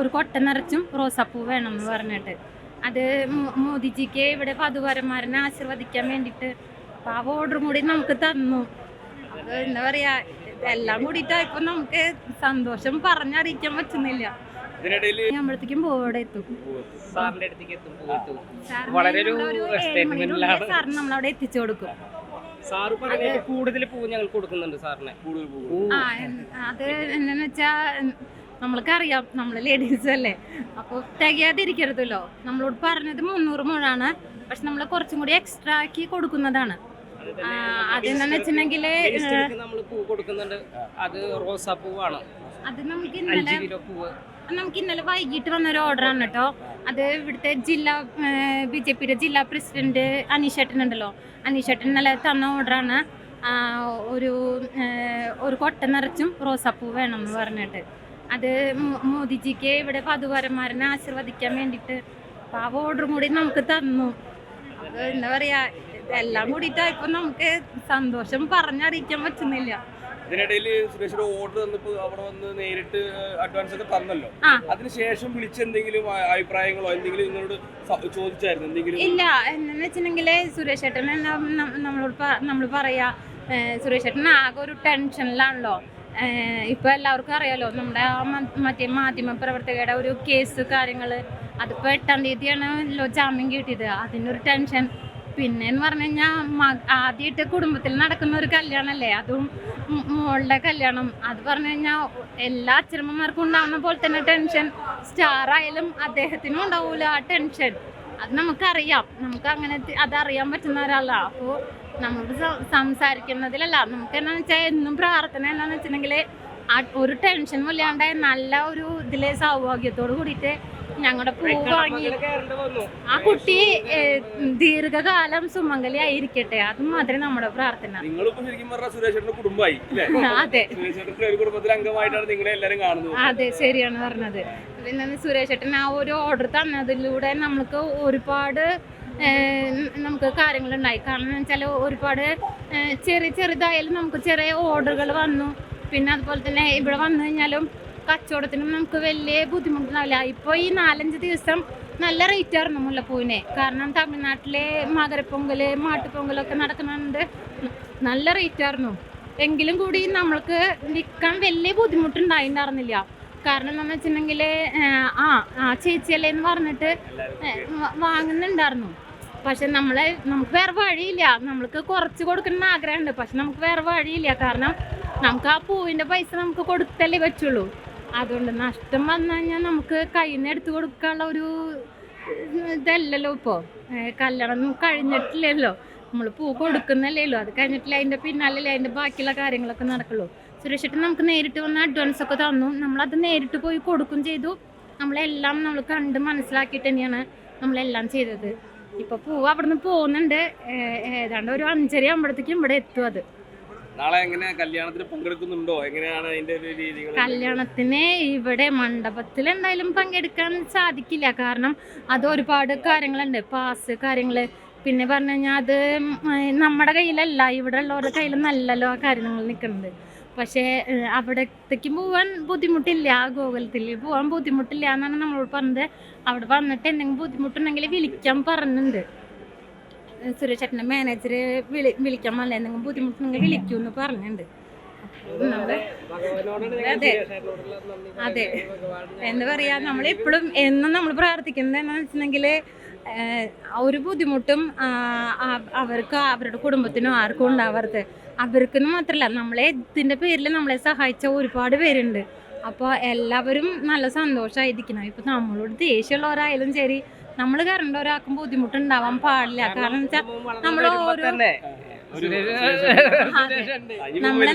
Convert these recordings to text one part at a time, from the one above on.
ഒരു കൊട്ട നിറച്ചും റോസാപ്പൂ വേണം എന്ന് പറഞ്ഞിട്ട്. അത് മോദിജിക്ക് ഇവിടെ വധുവരന്മാരനെ ആശീർവദിക്കാൻ വേണ്ടിയിട്ട് അപ്പോൾ ആ ഓർഡറും കൂടി നമുക്ക് തന്നു. അപ്പോൾ എന്താ പറയാ എല്ലാം കൂടിയിട്ടായപ്പോൾ നമുക്ക് സന്തോഷം പറഞ്ഞറിയിക്കാൻ പറ്റുന്നില്ല. ഇതിനിടയിൽ നമ്മളത്തേക്കും പോവിടെ എത്തും. വളരെ. സാറിന് നമ്മളവിടെ എത്തിച്ചു കൊടുക്കും. സാറ് പറഞ്ഞ കൂടുതൽ പൂ ഞങ്ങൾ കൊടുക്കുന്നുണ്ട് സാറിനെ. കൂടുതൽ പൂ ആ എൻ- അത് എന്താന്ന് വെച്ചാ നമ്മൾക്കറിയാം നമ്മൾ ലേഡീസ് അല്ലേ? അപ്പോൾ തികയാതിരിക്കരുതല്ലോ. നമ്മളോട് പറഞ്ഞത് മുന്നൂറ് മുഴാണ്. പക്ഷെ നമ്മൾ കുറച്ചും കൂടി എക്സ്ട്രാ ആക്കി കൊടുക്കുന്നതാണ്. അതെന്താന്ന് വെച്ചിട്ടുണ്ടെങ്കിൽ അത് റോസാപ്പൂവാണ് അത് നമുക്ക് ഇന്നലെ നമുക്ക് ഇന്നലെ വൈകിട്ട് വന്നൊരു ഓർഡറാണ് കേട്ടോ. അത് ഇവിടുത്തെ ജില്ലാ ബി ജെ പിയുടെ ജില്ലാ പ്രസിഡന്റ് അനീഷേട്ടൻ ഉണ്ടല്ലോ അനീഷേട്ടൻ ഇന്നലെ തന്ന ഓർഡറാണ് ഒരു ഒരു കൊട്ട നിറച്ചും റോസാപ്പൂ വേണം എന്ന് പറഞ്ഞിട്ട്. അത് മോദിജിക്ക് ഇവിടെ വധുവരന്മാരനെ ആശീർവദിക്കാൻ വേണ്ടിട്ട് അപ്പോൾ ആ ഓർഡറും കൂടി നമുക്ക് തന്നു. അത് എന്താ പറയാ എല്ലാം കൂടിയിട്ടായപ്പോൾ നമുക്ക് സന്തോഷം പറഞ്ഞറിയിക്കാൻ പറ്റുന്നില്ല. ഇതിനിടയിൽ സുരേഷിന്റെ ഓർഡർ തന്നപ്പോ അവിടെ വന്ന് നേരിട്ട് അഡ്വാൻസ് ഒക്കെ തന്നല്ലോ. അതിനുശേഷം വിളിച്ച എന്തെങ്കിലും അഭിപ്രായങ്ങളോ എന്തെങ്കിലും നിങ്ങളോട് ചോദിച്ചായിരുന്നു എന്തെങ്കിലും? ഇല്ല എന്നു വെച്ചിട്ടുണ്ടെങ്കിൽ സുരേഷ് ഏട്ടൻ നമ്മളോട് നമ്മൾ പറയാ സുരേഷ് ഏട്ടൻ ആകെ ഒരു ടെൻഷനിലാണല്ലോ ഏഹ് ഇപ്പൊ എല്ലാവർക്കും അറിയാലോ നമ്മുടെ ആ മറ്റേ മാധ്യമ പ്രവർത്തകരുടെ ഒരു കേസ് കാര്യങ്ങൾ അതിപ്പോൾ എട്ടാം തീയതിയാണല്ലോ ജാമ്യം കിട്ടിയത്. അതിനൊരു ടെൻഷൻ പിന്നെ എന്ന് പറഞ്ഞു കഴിഞ്ഞാൽ ആദ്യമായിട്ട് കുടുംബത്തിൽ നടക്കുന്ന ഒരു കല്യാണമല്ലേ അതും മോളുടെ കല്യാണം. അത് പറഞ്ഞു കഴിഞ്ഞാൽ എല്ലാ അച്ഛനമ്മമാർക്കും ഉണ്ടാവുന്ന പോലെ തന്നെ ടെൻഷൻ സ്റ്റാർ ആയാലും അദ്ദേഹത്തിനും ഉണ്ടാവൂല ആ ടെൻഷൻ അത് നമുക്കറിയാം. നമുക്ക് അങ്ങനെ അത് അതറിയാൻ പറ്റുന്ന ഒരാളാണ് അപ്പോൾ നമ്മളോട് സംസാരിക്കുന്നതിലല്ല നമുക്ക് എന്താണെന്ന് വെച്ചാൽ എന്നും പ്രാർത്ഥന എന്താണെന്ന് വെച്ചിട്ടുണ്ടെങ്കിൽ ഒരു ടെൻഷനും ഇല്ലാണ്ട് നല്ല ഒരു ഇതിലെ സൗഭാഗ്യത്തോട് കൂടിയിട്ട് ഞങ്ങളുടെ പൂ വാങ്ങി ആ കുട്ടി ദീർഘകാലം സുമംഗലി ആയിരിക്കട്ടെ അത് മാത്രമേ നമ്മുടെ പ്രാർത്ഥന. നിങ്ങളിപ്പോ ശരിക്കും പറഞ്ഞാൽ സുരേഷേട്ടന്റെ കുടുംബമായി അതെ. സുരേഷേട്ടന്റെ ഒരു കുടുംബത്തിലെ അംഗമായിട്ടാണ് നിങ്ങളെ എല്ലാരും കാണുന്നത്. അതെ ശരിയാണ് പറഞ്ഞത്. പിന്നെ സുരേഷേട്ടൻ ആ ഒരു ഓർഡർ തന്നതിലൂടെ നമ്മൾക്ക് ഒരുപാട് നമുക്ക് കാര്യങ്ങൾ ഉണ്ടായി കാരണം വെച്ചാൽ ഒരുപാട് ചെറിയ ചെറുതായാലും നമുക്ക് ചെറിയ ഓർഡറുകൾ വന്നു. പിന്നെ അതുപോലെ തന്നെ ഇവിടെ വന്നു കഴിഞ്ഞാലും കച്ചവടത്തിനും നമുക്ക് വലിയ ബുദ്ധിമുട്ടുണ്ടാവില്ല. ഇപ്പോൾ ഈ നാലഞ്ച് ദിവസം നല്ല റേറ്റ് ആയിരുന്നു മുല്ലപ്പൂവിന്. കാരണം തമിഴ്നാട്ടിലെ മകരപ്പൊങ്കൽ മാട്ടുപൊങ്കലൊക്കെ നടക്കുന്നുണ്ട് നല്ല റേറ്റ് ആയിരുന്നു. എങ്കിലും കൂടി നമ്മൾക്ക് വിൽക്കാൻ വലിയ ബുദ്ധിമുട്ടുണ്ടായിട്ടുണ്ടായിരുന്നില്ല കാരണം എന്താണെന്ന് വെച്ചിട്ടുണ്ടെങ്കിൽ ആ ആ ചേച്ചിയല്ലേ എന്ന് പറഞ്ഞിട്ട് വാങ്ങുന്നുണ്ടായിരുന്നു. പക്ഷെ നമ്മളെ നമുക്ക് വേറെ വഴിയില്ല. നമ്മൾക്ക് കുറച്ച് കൊടുക്കണം ആഗ്രഹമുണ്ട്. പക്ഷെ നമുക്ക് വേറെ വഴിയില്ല. കാരണം നമുക്ക് ആ പൂവിന്റെ പൈസ നമുക്ക് കൊടുത്തല്ലേ പറ്റുള്ളൂ. അതുകൊണ്ട് നഷ്ടം വന്നു കഴിഞ്ഞാൽ നമുക്ക് കയ്യിൽ നിന്ന് എടുത്ത് കൊടുക്കാനുള്ള ഒരു ഇതല്ലല്ലോ ഇപ്പോൾ കല്യാണം കഴിഞ്ഞിട്ടില്ലല്ലോ. നമ്മൾ പൂ കൊടുക്കുന്നല്ലേ ഉള്ളൂ അത് കഴിഞ്ഞിട്ടില്ല അതിന്റെ പിന്നാലല്ലേ അതിന്റെ ബാക്കിയുള്ള കാര്യങ്ങളൊക്കെ നടക്കുള്ളൂ. സുരക്ഷിട്ട് നമുക്ക് നേരിട്ട് വന്ന് അഡ്വാൻസ് ഒക്കെ തന്നു. നമ്മളത് നേരിട്ട് പോയി കൊടുക്കും ചെയ്തു. നമ്മളെല്ലാം നമ്മൾ കണ്ട് മനസ്സിലാക്കിയിട്ട് തന്നെയാണ് നമ്മളെല്ലാം ചെയ്തത്. ഇപ്പോൾ പൂവ് അവിടുന്ന് പോകുന്നുണ്ട്. ഏതാണ്ട് ഒരു അഞ്ചര ആകുമ്പോഴത്തേക്കും ഇവിടെ എത്തും അത്. നാളെ എങ്ങനെ കല്യാണത്തിന് പങ്കെടുക്കുന്നുണ്ടോ? എങ്ങനെയാണ് അതിന്റെ രീതികൾ കല്യാണത്തിന് ഇവിടെ മണ്ഡപത്തിൽ എന്തായാലും പങ്കെടുക്കാൻ സാധിക്കില്ല. കാരണം അത് ഒരുപാട് കാര്യങ്ങളുണ്ട്. പാസ് കാര്യങ്ങൾ. പിന്നെ പറഞ്ഞു കഴിഞ്ഞാൽ അത് നമ്മുടെ കയ്യിലല്ല. ഇവിടെ ഉള്ളവരുടെ കയ്യിലൊന്നല്ലല്ലോ ആ കാര്യങ്ങൾ നിൽക്കുന്നത് പക്ഷേ അവിടത്തേക്ക് പോകാൻ ബുദ്ധിമുട്ടില്ല. ഗോകുലത്തിൽ പോകാൻ ബുദ്ധിമുട്ടില്ല എന്നാണ് നമ്മളോട് പറഞ്ഞത്. അവിടെ വന്നിട്ട് എന്തെങ്കിലും ബുദ്ധിമുട്ടുണ്ടെങ്കിൽ വിളിക്കാൻ പറഞ്ഞിട്ടുണ്ട്. ഏഹ്, മാനേജറെ വിളി വിളിക്കാൻ പറഞ്ഞ എന്തെങ്കിലും ബുദ്ധിമുട്ടുണ്ടെങ്കിൽ നിങ്ങൾ വിളിക്കൂ എന്ന് പറഞ്ഞിട്ടുണ്ട് അതെ. അതെ. എന്താ പറയാ നമ്മളെപ്പോഴും എന്നും നമ്മൾ പ്രാർത്ഥിക്കുന്നത് എന്താണെന്ന് വെച്ചിട്ടുണ്ടെങ്കിൽ ഒരു ബുദ്ധിമുട്ടും അവർക്ക് അവരുടെ കുടുംബത്തിനും ആർക്കും ഉണ്ടാവരുത് അവർക്കെന്ന് മാത്രമല്ല നമ്മളെ ഇതിന്റെ പേരിൽ നമ്മളെ സഹായിച്ച ഒരുപാട് പേരുണ്ട്. അപ്പോൾ എല്ലാവരും നല്ല സന്തോഷമായിരിക്കണം ഇപ്പം നമ്മളോട് ദേഷ്യമുള്ളവരായാലും ശരി നമ്മൾ കറണ്ട് ഒരാൾക്കും ബുദ്ധിമുട്ടുണ്ടാവാൻ പാടില്ല. കാരണം വെച്ചാൽ നമ്മൾ ഓരോ- തന്നെ ഒരു സുരേഷ് അതെ. നമ്മളെ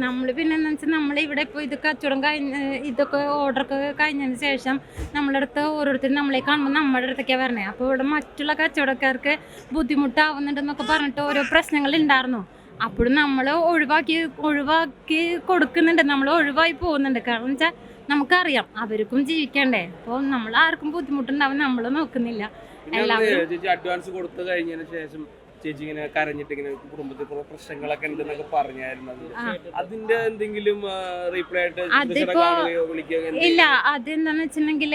നമ്മൾ പിന്നെ എന്താ വെച്ചാൽ നമ്മൾ ഇവിടെ ഇപ്പോൾ ഇത് കച്ചവടം കഴിഞ്ഞ ഇതൊക്കെ ഓർഡറൊക്കെ കഴിഞ്ഞതിന് ശേഷം നമ്മളെ അടുത്ത് ഓരോരുത്തരും നമ്മളെ കാണുമ്പോൾ നമ്മുടെ അടുത്തൊക്കെയാ വരണേ. അപ്പൊ ഇവിടെ മറ്റുള്ള കച്ചവടക്കാർക്ക് ബുദ്ധിമുട്ടാവുന്നുണ്ടെന്നൊക്കെ പറഞ്ഞിട്ട് ഓരോ പ്രശ്നങ്ങൾ ഉണ്ടായിരുന്നു അപ്പോഴും നമ്മൾ ഒഴിവാക്കി ഒഴിവാക്കി കൊടുക്കുന്നുണ്ട്. നമ്മൾ ഒഴിവായി പോകുന്നുണ്ട്. കാരണം വെച്ചാൽ നമുക്കറിയാം. അവർക്കും ജീവിക്കണ്ടേ. അപ്പോൾ നമ്മൾ ആർക്കും ബുദ്ധിമുട്ടുണ്ടാവും. നമ്മൾ നോക്കുന്നില്ല. എല്ലാവരും- അഡ്വാൻസ് കൊടുത്തു കഴിഞ്ഞതിന് ശേഷം ചേച്ചി ഇങ്ങനെ കരഞ്ഞിട്ട് ഇങ്ങനെ കുടുംബത്തിൽ കുറെ പ്രശ്നങ്ങളൊക്കെ ഉണ്ടെന്നൊക്കെ പറഞ്ഞായിരുന്നു അതിന്റെ. എന്തെങ്കിലും റീപ്ലൈ ആയിട്ട്? ഇല്ല. അതെന്താന്ന് വെച്ചിട്ടുണ്ടെങ്കിൽ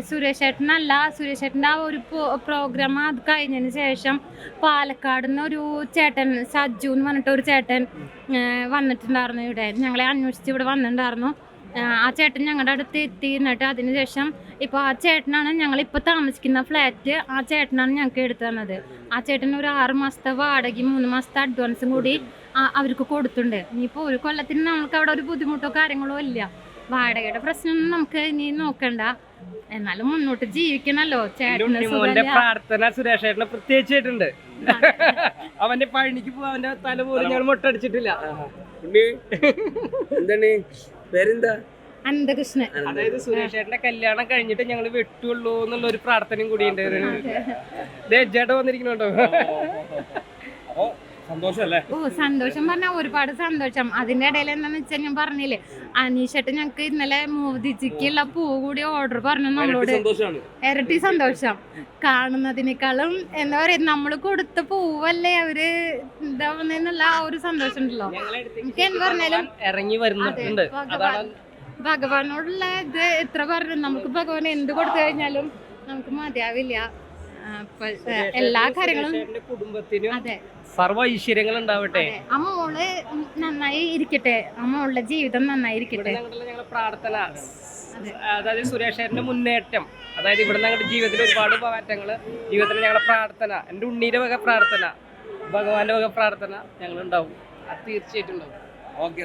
സുരേഷ് ഏട്ടനല്ല സുരേഷ് ഏട്ടന്റെ ആ ഒരു പ്രോഗ്രാം അത് കഴിഞ്ഞതിന് ശേഷം പാലക്കാട് നിന്ന് ഒരു ചേട്ടൻ സജ്ജു എന്ന് പറഞ്ഞിട്ട് ഒരു ചേട്ടൻ വന്നിട്ടുണ്ടായിരുന്നു ഇവിടെ. ഞങ്ങളെ അന്വേഷിച്ച് ഇവിടെ വന്നിട്ടുണ്ടായിരുന്നു. ആ ചേട്ടൻ ഞങ്ങളുടെ അടുത്ത് എത്തി എന്നിട്ട് അതിനുശേഷം ഇപ്പോൾ ആ ചേട്ടനാണ് ഞങ്ങൾ ഇപ്പോൾ താമസിക്കുന്ന ഫ്ലാറ്റ് ആ ചേട്ടനാണ് ഞങ്ങൾക്ക് എടുത്തു തന്നത്. ആ ചേട്ടൻ ഒരു ആറ് മാസത്തെ വാടകയും മൂന്ന് മാസത്തെ അഡ്വാൻസും കൂടി അവർക്ക് കൊടുത്തിട്ടുണ്ട്. ഇനിയിപ്പോൾ ഒരു കൊല്ലത്തിന് നമുക്ക് അവിടെ ഒരു ബുദ്ധിമുട്ടോ കാര്യങ്ങളോ ഇല്ല. വാടകയുടെ പ്രശ്നം നമുക്ക് ഇനി നോക്കണ്ട. എന്നാലും മുന്നോട്ട് ജീവിക്കണല്ലോ. ചേട്ടന്. പ്രാർത്ഥന സുരേഷേട്ടനെ അവന്റെ പഴനിക്ക് പോവാൻ അവന്റെ തല പോലും ഞങ്ങൾ മുട്ടടിച്ചിട്ടില്ല. എന്താണ്? പേരെന്താ? അനന്തകൃഷ്ണൻ. അതായത് സുരേഷേട്ടന്റെ കല്യാണം കഴിഞ്ഞിട്ട് ഞങ്ങൾ വെട്ടുള്ളൂ എന്നുള്ള ഒരു പ്രാർത്ഥനയും കൂടി ഉണ്ട് ദേ ചേട്ടൻ വന്നിരിക്കുന്നുണ്ടോ? ഓ സന്തോഷം പറഞ്ഞാൽ ഒരുപാട് സന്തോഷം. അതിന്റെ ഇടയിൽ എന്താന്ന് വെച്ചാൽ ഞാൻ പറഞ്ഞില്ലേ അനീഷട്ട് ഞങ്ങക്ക് ഇന്നലെ മോദിജിക്കുള്ള പൂ കൂടി ഓർഡർ പറഞ്ഞു നമ്മളോട്. ഇരട്ടി സന്തോഷം. കാണുന്നതിനേക്കാളും എന്താ പറയാ നമ്മൾ കൊടുത്ത പൂവല്ലേ അവർ ഇതാവുന്നുള്ള ആ ഒരു സന്തോഷം ഉണ്ടല്ലോ. എനിക്ക് എന്ത് പറഞ്ഞാലും ഇറങ്ങി വരുന്നുണ്ട്. അതാണ് ഭഗവാനോടുള്ള ഇത് എത്ര പറഞ്ഞു. നമുക്ക് ഭഗവാൻ എന്ത് കൊടുത്തു കഴിഞ്ഞാലും നമുക്ക് മതിയാവില്ല. എല്ലാ കാര്യങ്ങളും കുടുംബത്തിനും അതെ. സർവ ഐശ്വര്യങ്ങൾ ഉണ്ടാവട്ടെ അമ്മോൾ മോൾ നന്നായി ഇരിക്കട്ടെ. അമ്മോളുടെ മോളുടെ ജീവിതം നന്നായി ഇരിക്കട്ടെ. ഞങ്ങളുടെ പ്രാർത്ഥന അതായത് സുരേഷേട്ടന്റെ മുന്നേറ്റം. അതായത് ഇവിടെ ഞങ്ങളുടെ ജീവിതത്തിൽ ഒരുപാട് മാറ്റങ്ങൾ ജീവിതത്തിൽ ഞങ്ങളുടെ പ്രാർത്ഥന എന്റെ ഉണ്ണീന്റെ വക പ്രാർത്ഥന ഭഗവാന്റെ വക പ്രാർത്ഥന ഞങ്ങൾ ഉണ്ടാവും അത് തീർച്ചയായിട്ടും ഉണ്ടാവും. ഓക്കെ.